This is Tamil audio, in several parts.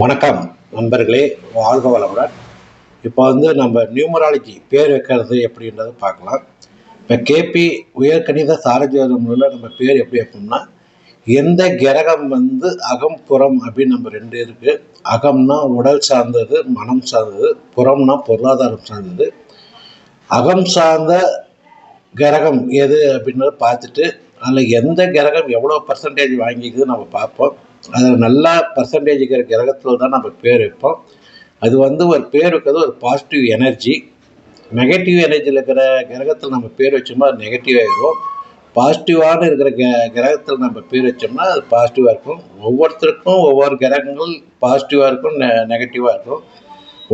வணக்கம் நண்பர்களே வாழ்க வளமுடன். இப்போ வந்து நம்ம நியூமராலஜி பேர் வைக்கிறது எப்படின்றத பார்க்கலாம். இப்போ கேபி உயர்கணித சாரஜோதமில் முறையில் நம்ம பேர் எப்படி வைப்போம்னா எந்த கிரகம் வந்து அகம் புறம் அப்படின்னு நம்ம ரெண்டு இருக்குது அகம்னா உடல் சார்ந்தது மனம் சார்ந்தது புறம்னா பொருளாதாரம் சார்ந்தது. அகம் சார்ந்த கிரகம் எது அப்படின்றத பார்த்துட்டு அதில் எந்த கிரகம் எவ்வளோ பர்சன்டேஜ் வாங்கிக்குது நம்ம பார்ப்போம். அதில் நல்லா பர்சன்டேஜ் இருக்கிற கிரகத்தில் தான் நம்ம பேர் வைப்போம். அது வந்து ஒரு பேர் வைக்கிறது ஒரு பாசிட்டிவ் எனர்ஜி நெகட்டிவ் எனர்ஜியில் இருக்கிற கிரகத்தில் நம்ம பேர் வச்சோம்னா அது நெகட்டிவ் ஆகிடும் பாசிட்டிவான இருக்கிற க கிரகத்தில் நம்ம பேர் வச்சோம்னா அது பாசிட்டிவாக இருக்கும். ஒவ்வொருத்தருக்கும் ஒவ்வொரு கிரகங்கள் பாசிட்டிவாக இருக்கும் நெ நெகட்டிவாக இருக்கும்.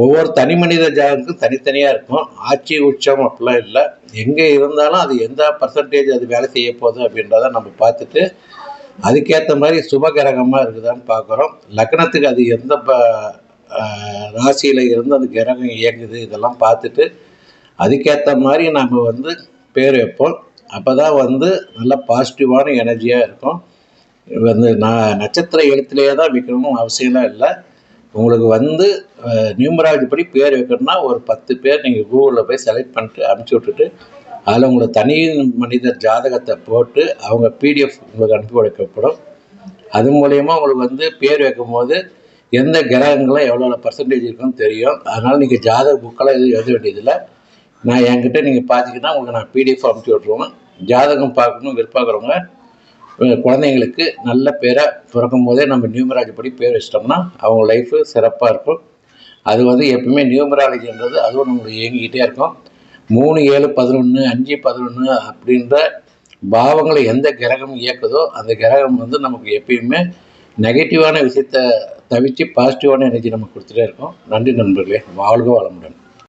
ஒவ்வொரு தனி மனித ஜாதகத்துக்கும் தனித்தனியாக இருக்கும். ஆட்சி உச்சம் அப்படிலாம் இல்லை. எங்கே இருந்தாலும் அது எந்த பர்சன்டேஜ் அது வேலை செய்ய போகுது அப்படின்றத நம்ம பார்த்துட்டு அதுக்கேற்ற மாதிரி சுப கிரகமாக இருக்குதான்னு பார்க்குறோம் லக்னத்துக்கு அது எந்த ப ராசியில் இருந்து அந்த கிரகம் இயங்குது இதெல்லாம் பார்த்துட்டு அதுக்கேற்ற மாதிரி நம்ம வந்து பேர் வைப்போம். அப்போ தான் வந்து நல்ல பாசிட்டிவான எனர்ஜியாக இருக்கும். வந்து நான் நட்சத்திர எழுத்துலேயே தான் வைக்கணும்னு அவசியம்லாம் இல்லை. உங்களுக்கு வந்து நியூமராலஜி படி பேர் வைக்கணும்னா ஒரு பத்து பேர் நீங்கள் கூகுளில் போய் செலக்ட் பண்ணிட்டு அனுப்பிச்சி விட்டுட்டு அதில் உங்களை தனி மனிதர் ஜாதகத்தை போட்டு அவங்க பிடிஎஃப் உங்களுக்கு அனுப்பி வைக்கப்படும். அது மூலயமா உங்களுக்கு வந்து பேர் வைக்கும்போது எந்த கிரகங்களும் எவ்வளோ பர்சன்டேஜ் இருக்குன்னு தெரியும். அதனால் நீங்கள் ஜாதக புக்கெல்லாம் எதுவும் எழுத வேண்டியதில்லை. நான் என்கிட்ட நீங்கள் பார்த்தீங்கன்னா உங்களுக்கு நான் பிடிஎஃப் அனுப்பிச்சி விட்ருவேன் ஜாதகம் பார்க்கணும் விருப்பாக்குறவங்க குழந்தைங்களுக்கு நல்ல பேரை பிறக்கும் போதே நம்ம நியூமராலஜி படி பேர் வச்சிட்டோம்னா அவங்க லைஃபு சிறப்பாக இருக்கும். அது வந்து எப்பவுமே நியூமராலஜின்றது அதுவும் நம்மளுக்கு இயங்கிக்கிட்டே இருக்கும். மூணு ஏழு பதினொன்று அஞ்சு பதினொன்று அப்படின்ற பாவங்களை எந்த கிரகம் இயக்குதோ அந்த கிரகம் வந்து நமக்கு எப்பயுமே நெகட்டிவான விஷயத்த தவிர்த்து பாசிட்டிவான எனர்ஜி நமக்கு கொடுத்துட்டே இருக்கும். நன்றி நண்பர்களே. வாழ்க வளமுடன்.